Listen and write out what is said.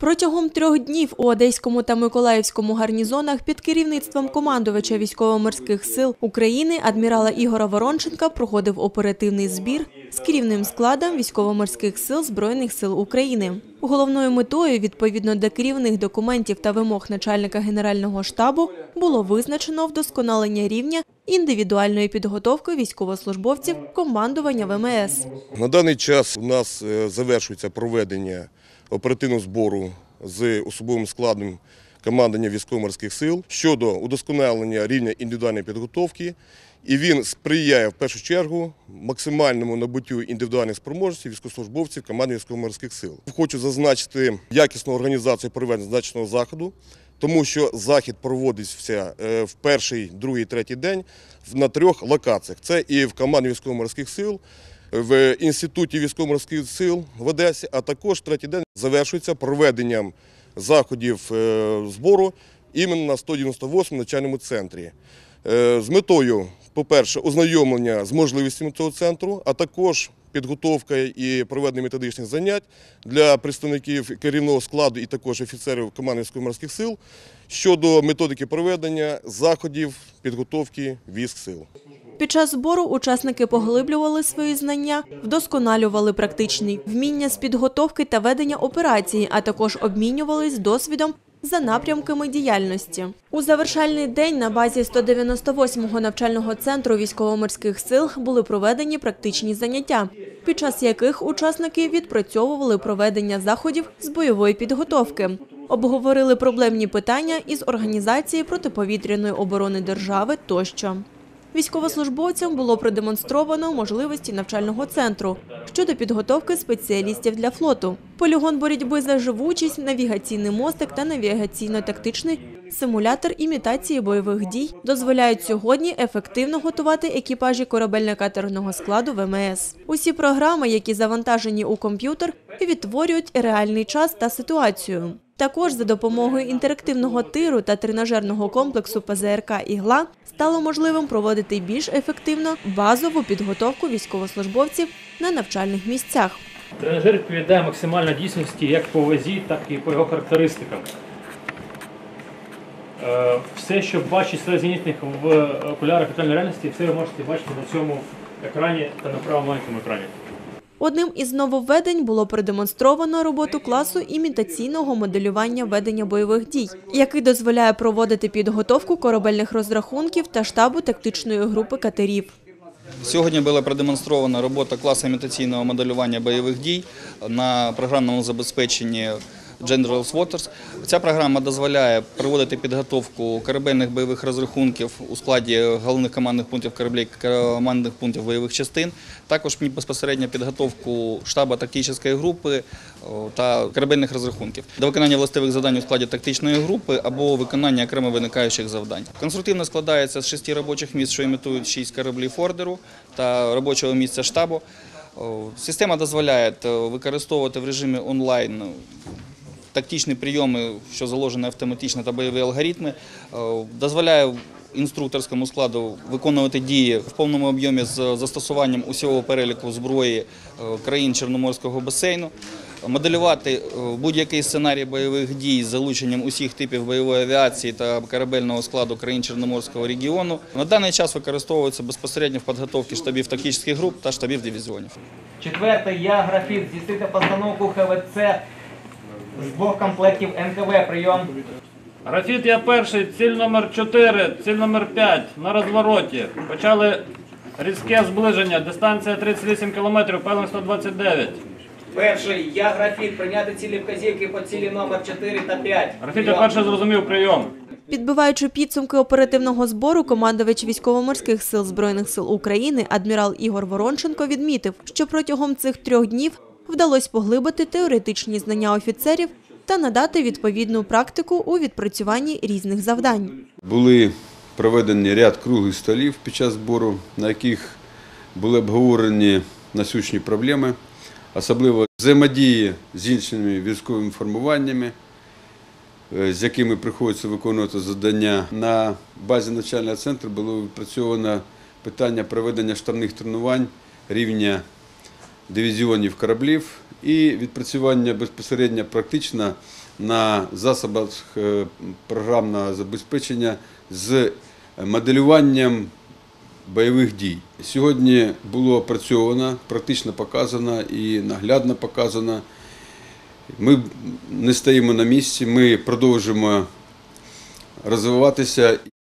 Протягом трьох днів у Одеському та Миколаївському гарнізонах під керівництвом командувача військово-морських сил України адмірала Ігора Воронченка проходив оперативний збір з керівним складом військово-морських сил Збройних сил України. Головною метою, відповідно до керівних документів та вимог начальника Генерального штабу, було визначено вдосконалення рівня індивідуальної підготовки військовослужбовців командування ВМС. На даний час у нас е, завершується проведення оперативного збору з особовим складом командування військово-морських сил щодо удосконалення рівня індивідуальної підготовки. І він сприяє в першу чергу максимальному набуттю індивідуальних спроможностей військовослужбовців команди військово-морських сил. Хочу зазначити якісну організацію проведення зазначеного заходу, тому що захід проводиться е, в перший, другий, третій день на трьох локаціях. Це і в команді військово-морських сил, в інституті військово-морських сил в Одесі, а також третій день завершується проведенням заходів е, збору іменно на 198 навчальному центрі. Е, З метою, по-перше, ознайомлення з можливостями цього центру, а також підготовка і проведення методичних занять для представників керівного складу і також офіцерів команди військово-морських сил щодо методики проведення заходів підготовки військ сил. Під час збору учасники поглиблювали свої знання, вдосконалювали практичні вміння з підготовки та ведення операції, а також обмінювались досвідом за напрямками діяльності. У завершальний день на базі 198-го навчального центру військово-морських сил були проведені практичні заняття, під час яких учасники відпрацьовували проведення заходів з бойової підготовки. Обговорили проблемні питання із організації протиповітряної оборони держави тощо. Військовослужбовцям було продемонстровано можливості навчального центру щодо підготовки спеціалістів для флоту, полігон боротьби за живучість, навігаційний мостик та навігаційно-тактичний симулятор імітації бойових дій дозволяють сьогодні ефективно готувати екіпажі корабельно-катерного складу ВМС. Усі програми, які завантажені у комп'ютер, відтворюють реальний час та ситуацію. Також за допомогою інтерактивного тиру та тренажерного комплексу ПЗРК «Ігла» стало можливим проводити більш ефективно базову підготовку військовослужбовців на навчальних місцях. Тренажер відповідає максимально дійсності як по вазі, так і по його характеристикам. Е, Все, що бачить зенітних в окулярах віртуальної реальності, все ви можете бачити на цьому екрані та на правому маленькому екрані. Одним із нововведень було продемонстровано роботу класу імітаційного моделювання ведення бойових дій, який дозволяє проводити підготовку корабельних розрахунків та штабу тактичної групи катерів. Сьогодні була продемонстрована робота класу імітаційного моделювання бойових дій на програмному забезпеченні General Waters. Ця програма дозволяє проводити підготовку корабельних бойових розрахунків у складі головних командних пунктів кораблів, командних пунктів бойових частин, також безпосередньо підготовку штабу тактичної групи та корабельних розрахунків до виконання властивих завдань у складі тактичної групи або виконання окремо виникаючих завдань. Конструктивно складається з шести робочих місць, що імітують шість кораблів ордеру та робочого місця штабу. Система дозволяє е, використовувати в режимі онлайн тактичні прийоми, що заложені автоматично та бойові алгоритми, е, дозволяє інструкторському складу виконувати дії в повному об'ємі з застосуванням усього переліку зброї е, країн Чорноморського басейну, моделювати е, будь-який сценарій бойових дій з залученням усіх типів бойової авіації та корабельного складу країн Чорноморського регіону. На даний час використовується безпосередньо в підготовці штабів тактичних груп та штабів дивізіонів. Четверте, я графіт. Здійснити постановку ХВЦ з двох комплектів НКВ. Прийом. Графіт я перший, ціль номер 4, ціль номер 5 на розвороті. Почали різке зближення, дистанція 38 км, певно 129. Перший, я графіт. Прийняти цілі вказівки по цілі номер 4 та 5. Графіт я перший зрозумів прийом. Підбиваючи підсумки оперативного збору, командувач військово-морських сил Збройних сил України адмірал Ігор Воронченко відмітив, що протягом цих трьох днів вдалося поглибити теоретичні знання офіцерів та надати відповідну практику у відпрацюванні різних завдань. Були проведені ряд круглих столів під час збору, на яких були обговорені насущні проблеми, особливо взаємодії з іншими військовими формуваннями, е, з якими приходиться виконувати завдання. На базі навчального центру було відпрацьовано питання проведення штабних тренувань рівня дивізіонів кораблів і відпрацювання безпосередньо практично на засобах е, програмного забезпечення з моделюванням бойових дій. Сьогодні було опрацьовано, практично показано і наглядно показано. Ми не стоїмо на місці, ми продовжуємо розвиватися.